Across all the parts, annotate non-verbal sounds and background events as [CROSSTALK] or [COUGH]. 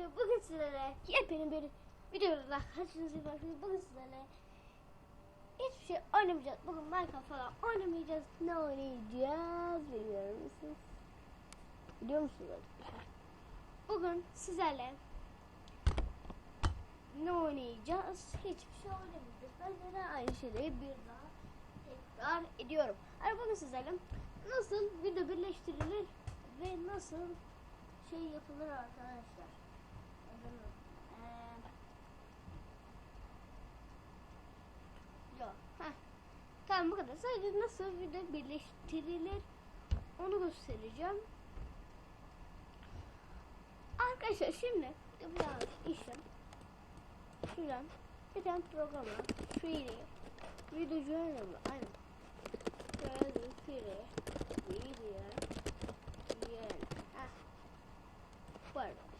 Arkadaşlar bugün sizlere yepyeni bir videoda karşınızda bakın bugün sizlere hiçbir şey oynamayacağız. Bugün Minecraft falan oynamayacağız. Ne oynayacağız biliyor musunuz? Biliyor musunuz arkadaşlar? Bugün sizlerle ne oynayacağız? Hiçbir şey oynamayacağız. Ben de aynı şeyleri bir daha tekrar ediyorum. Hani bugün sizlerle nasıl video birleştirilir ve nasıl şey yapılır arkadaşlar. Tamam bu kadar. Sadece nasıl video birleştirilir onu göstereceğim. Arkadaşlar şimdi yapacağımız işlem şuradan bir tane program var. Free. Video journal mı? Aynen. Şöyle free. Video. Journal. Bu arkadaşlar.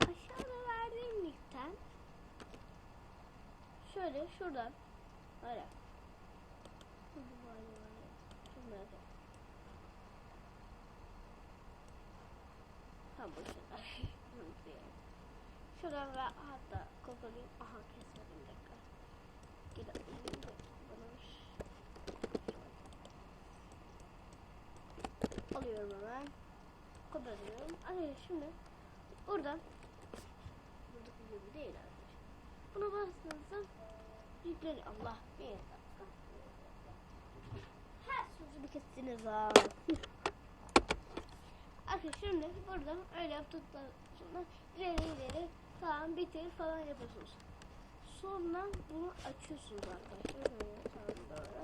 Aşağıda verdiğim linkten şöyle şuradan öyle. Şunları. Ha bu şunlar. [LAUGHS] Şuradan ve hatta kokolayım. Aha kesmedim dakika. Gidelim. Bana alıyorum hemen. Kodalıyorum. Arkadaşlar şimdi buradan buradaki gibi değil arkadaşlar. Buna bastığınızda yükleri Allah bir dakika. Bir kestiniz ha. Arkadaşlar şimdi buradan öyle yaptıktan sonra ileri ileri tamam bitir falan yapıyorsunuz. Sonra bunu açıyorsunuz arkadaşlar. Böyle tamam böyle.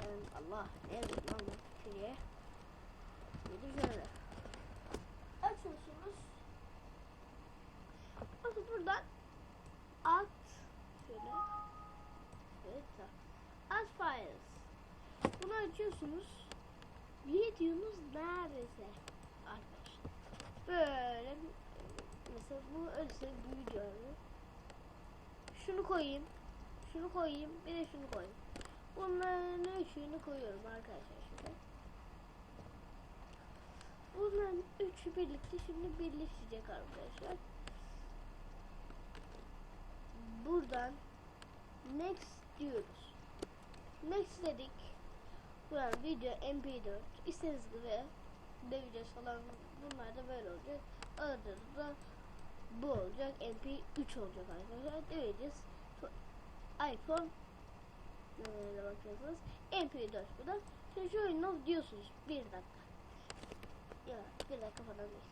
Ee, Allah ne yazık lan diye. Nedir şöyle. Açıyorsunuz. Bakın buradan alt şöyle. Evet. Alt files. Bunu açıyorsunuz. Videonuz neredeyse arkadaşlar. Böyle mesela bu video abi. Şunu koyayım. Şunu koyayım. Bir de şunu koyayım. Bunların üçünü koyuyorum arkadaşlar şimdi. Bunların üçü birlikte şimdi birleşecek arkadaşlar. Buradan next diyoruz. Next dedik. Buradan video mp4 istediğiniz gibi deveceğiz falan bunlar da böyle olacak. Arada da bu olacak mp3 olacak arkadaşlar. Deveceğiz. iPhone nereye bakıyorsunuz? mp4 bu da. Şimdi şu oyunu diyorsunuz. Bir dakika. Ya bir dakika falan değil.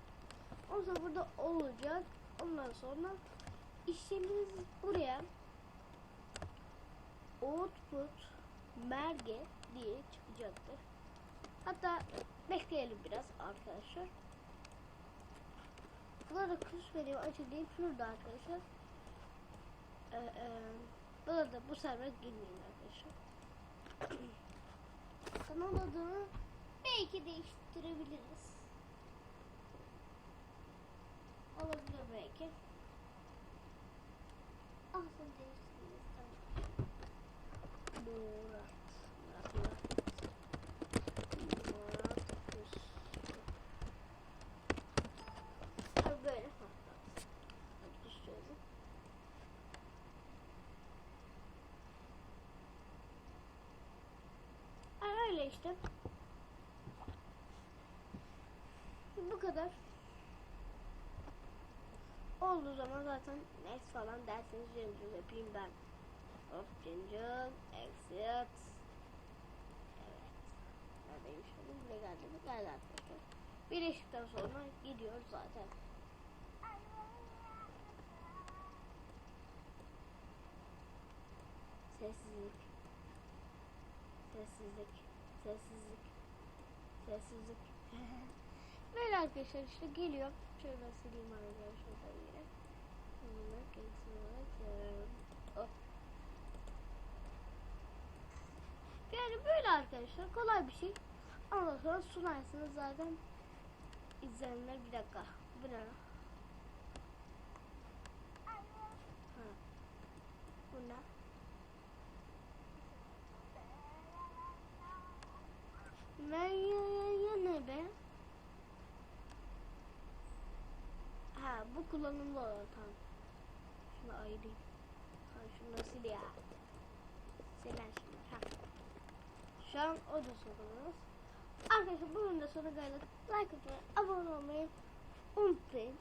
Ondan sonra burada olacak. Ondan sonra işlemimiz buraya output merge diye çıkacaktır. Hatta bekleyelim biraz arkadaşlar. Burada kuş veriyor açıklayayım şurada arkadaşlar. Ee, e, burada bu server girmeyin arkadaşlar. [CLEARS THROAT] Kanal adını belki değiştirebiliriz. Olabilir belki. Ah sen değiştirdiniz tamam. Murat. Murat Murat. Murat Kuş. Ha böyle. Ha, tamam. Hadi düşüyorum. İşte. Bu kadar. Olduğu zaman zaten next falan derseniz cıncıl yapayım ben. Of cıncıl, exit. Evet. Neredeymiş oğlum? Ne geldi mi? Geldi arkadaşlar. Birleştikten sonra gidiyor zaten. Sessizlik. Sessizlik. Sessizlik. Sessizlik. [LAUGHS] Böyle arkadaşlar işte geliyor. Şöyle sileyim araya şurada yine. Bunlar kendisi olarak. Hop. Yani böyle arkadaşlar kolay bir şey. Ondan sonra sunarsınız zaten. İzleyenler bir dakika. Bu ne? Bu ne? Ben ya, ya, ya ne be? bu kullanımlı olan tamam. Şunu ayırayım. Ha şunu da sil ya. Siler şimdi. Ha. Şu an o da sorunuz. Arkadaşlar bugün de sonuna geldik. Like atmayı, abone olmayı unutmayın.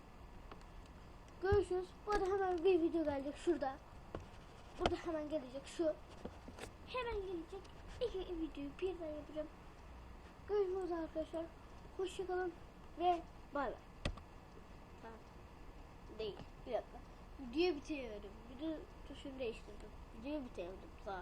Görüşürüz. Bu arada hemen bir video gelecek şurada. Burada hemen gelecek şu. Hemen gelecek. İki videoyu birden yapacağım. Görüşürüz arkadaşlar. Hoşçakalın ve bay bay. Tamam. Değil. Bir dakika. Videoyu bitiriyorum. Video tuşunu değiştirdim. Videoyu bitirdim. Sağ.